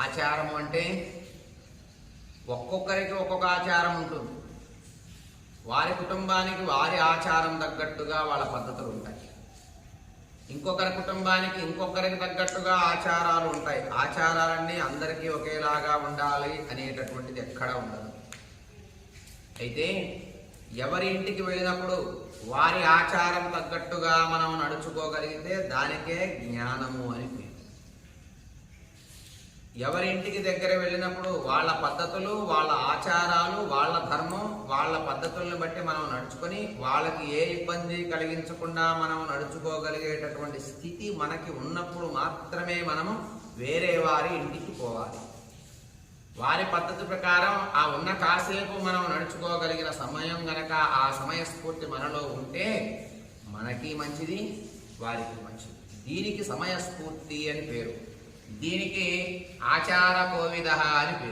ఆచారం అంటే ఒక్కొక్కరికి ఒక్కొక్క ఆచారం ఉంటుంది. వారి కుటుంబానికి వారి ఆచారం తగ్గట్టుగా వాళ్ళ పద్ధతులు ఉంటాయి. ఇంకొకరి కుటుంబానికి ఇంకొకరికి తగ్గట్టుగా ఆచారాలు ఉంటాయి. ఆచారాలన్నీ అందరికీ ఒకేలాగా ఉండాలి అనేటటువంటిది ఎక్కడ ఉండదు. అయితే ఎవరి ఇంటికి వెళ్ళినప్పుడు వారి ఆచారం తగ్గట్టుగా మనం నడుచుకోగలిగితే దానికే జ్ఞానము అని ఎవరి ఇంటికి దగ్గర వెళ్ళినప్పుడు వాళ్ళ పద్ధతులు వాళ్ళ ఆచారాలు వాళ్ళ ధర్మం వాళ్ళ పద్ధతులను బట్టి మనం నడుచుకొని వాళ్ళకి ఏ ఇబ్బంది కలిగించకుండా మనం నడుచుకోగలిగేటటువంటి స్థితి మనకి ఉన్నప్పుడు మాత్రమే మనము వేరే వారి ఇంటికి పోవాలి. వారి పద్ధతి ప్రకారం ఆ ఉన్న కాసేపు మనం నడుచుకోగలిగిన సమయం గనక ఆ సమయ స్ఫూర్తి మనలో ఉంటే మనకి మంచిది వారికి మంచిది. దీనికి సమయస్ఫూర్తి అని పేరు. దీనికి ఆచార కోవిద అని పేరు.